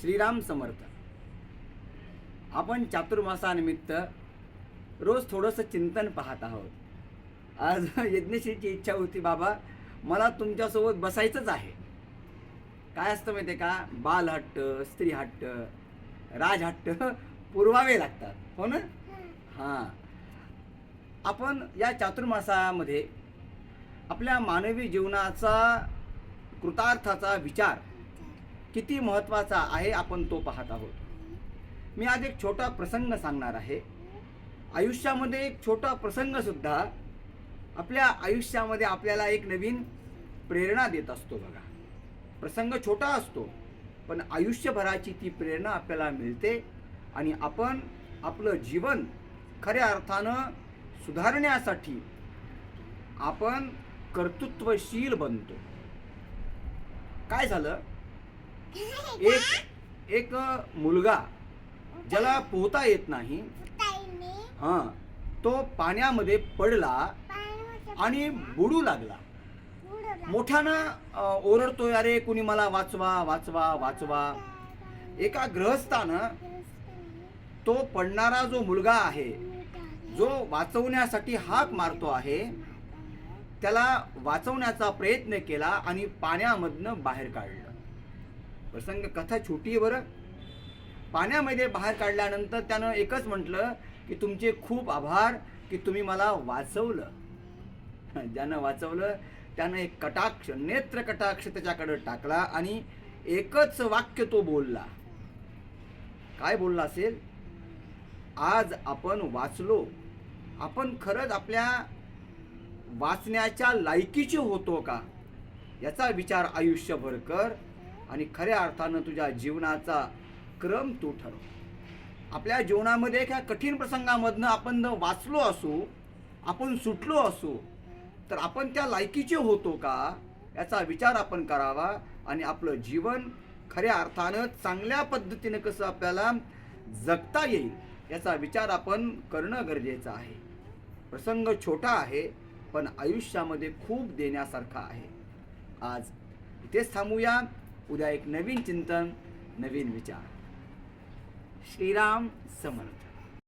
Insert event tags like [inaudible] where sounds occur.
श्रीराम समर्थ. आपण चातुर्मासानिमित्त रोज थोडंसं चिंतन पाहत आहोत. आज [laughs] यज्ञश्रीची इच्छा होती बाबा मला तुमच्यासोबत बसायचंच आहे. काय असतं माहिती आहे का बालहट्ट स्त्रीहट्ट राजहट्ट [laughs] पुरवावे लागतात. हो ना? हां. आपण या चातुर्मासामध्ये आपल्या मानवी जीवनाचा कृतार्थाचा विचार किती महत्त्वाचा आहे आपण तो पाहत आहोत. मी आज एक छोटा प्रसंग सांगणार आहे. आयुष्यामध्ये एक छोटा प्रसंगसुद्धा आपल्या आयुष्यामध्ये आपल्याला एक नवीन प्रेरणा देत असतो बघा. प्रसंग छोटा असतो पण आयुष्यभराची ती प्रेरणा आपल्याला मिळते आणि आपण आपलं जीवन खऱ्या अर्थानं सुधारण्यासाठी आपण कर्तृत्वशील बनतो. काय झालं? एक एक मुलगा ज्याला पोहता येत नाही. हां तो पाण्यामध्ये पडला आणि बुडू लागला. मोठ्यानं ओरडतोय अरे कुणी मला वाचवा वाचवा वाचवा. एका ग्रहस्थानं तो पडणारा जो मुलगा आहे जो वाचवण्यासाठी हाक मारतो आहे त्याला वाचवण्याचा प्रयत्न केला आणि पाण्यामधनं बाहेर काढलं. प्रसंग कथा छोटी आहे बरं. पाण्यामध्ये बाहेर काढल्यानंतर त्यानं एकच म्हटलं की तुमचे खूप आभार की तुम्ही मला वाचवलं. ज्यानं वाचवलं त्यानं एक कटाक्ष नेत्र कटाक्ष त्याच्याकडे टाकला आणि एकच वाक्य तो बोलला. काय बोलला असेल? आज आपण वाचलो. आपण खरंच आपल्या वाचण्याच्या लायकीचे होतो का? याचा विचार आयुष्यभर कर. आणि खऱ्या अर्थानं तुझ्या जीवनाचा क्रम तू ठरव. आपल्या जीवनामध्ये एका कठीण प्रसंगामधनं आपण वाचलो असू आपण सुटलो असू तर आपण त्या लायकीचे होतो का? याचा विचार आपण करावा आणि आपलं जीवन खऱ्या अर्थानं चांगल्या पद्धतीनं कसं आपल्याला जगता येईल याचा विचार आपण करणं गरजेचं आहे. प्रसंग छोटा आहे पण आयुष्यामध्ये खूप देण्यासारखा आहे. आज इथेच थांबूया. उद्या एक नवीन चिंतन नवीन विचार. श्रीराम समर्थ.